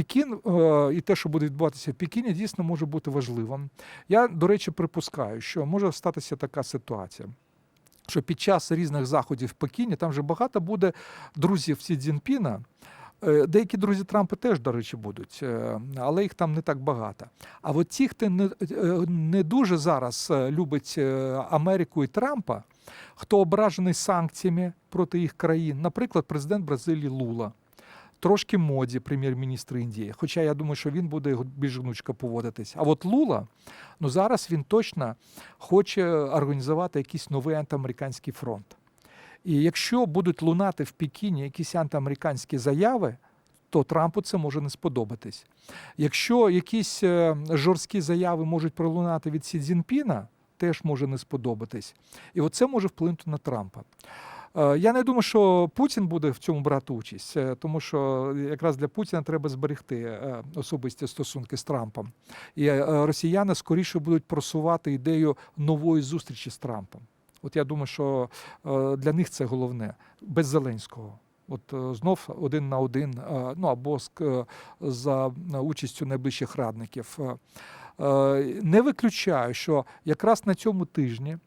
Пекін е, і те, що буде відбуватися в Пекіні, дійсно може бути важливим. Я, до речі, припускаю, що може статися така ситуація. Що під час різних заходів в Пекіні там вже багато буде друзів Сі Цзіньпіна. Е, Деякі друзі Трампа теж, до речі, будуть, е, але їх там не так багато. А от ті, хто не, не дуже зараз любить Америку і Трампа, хто ображений санкціями проти їх країн, наприклад, президент Бразилії Лула. Трошки моді, прем'єр-міністр Індії. Хоча я думаю, що він буде більш гнучко поводитись. А от Лула, ну зараз він точно хоче організувати якийсь новий антиамериканський фронт. І якщо будуть лунати в Пекіні якісь антиамериканські заяви, то Трампу це може не сподобатись. Якщо якісь е, жорсткі заяви можуть пролунати від Сі Цзіньпіна, теж може не сподобатись. І оце може вплинути на Трампа. Е, Я не думаю, що Путін буде в цьому брати участь, е, тому що якраз для Путіна треба зберегти е, особисті стосунки з Трампом. І росіяни скоріше будуть просувати ідею нової зустрічі з Трампом. От я думаю, що для них це головне без Зеленського. От знов один на один, ну або за участю найближчих радників. Не виключаю, що якраз на цьому тижні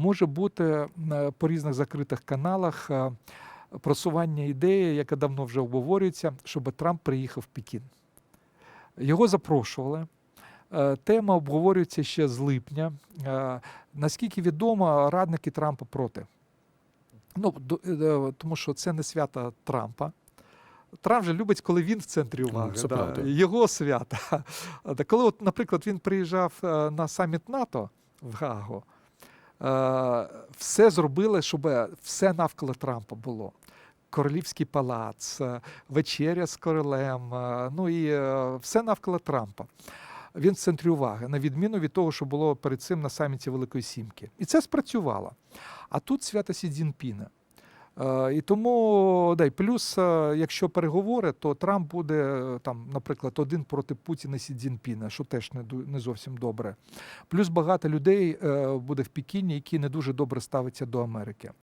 може бути е, по різних закритих каналах е, просування ідеї, яка давно вже обговорюється, щоб Трамп приїхав в Пекін. Його запрошували. Е, Тема обговорюється ще з липня. Наскільки відомо, радники Трампа проти. Ну, тому що це не свята Трампа. Трамп же любить, коли він в центрі уваги. це да, правда. Його свята. Коли, от, наприклад, він приїжджав на саміт НАТО в Гаагу, е, все зробили, щоб все навколо Трампа було. Королівський палац, е, вечеря з королем, е, ну і е, все навколо Трампа. Він в центрі уваги, на відміну від того, що було перед цим на саміті Великої Сімки. І це спрацювало. А тут свято Сі Цзіньпіна. Е, І тому да, і плюс, е, якщо переговори, то Трамп буде е, там, наприклад, один проти Путіна Сі Цзіньпіна, що теж не не зовсім добре. Плюс багато людей буде в Пекіні, які не дуже добре ставляться до Америки.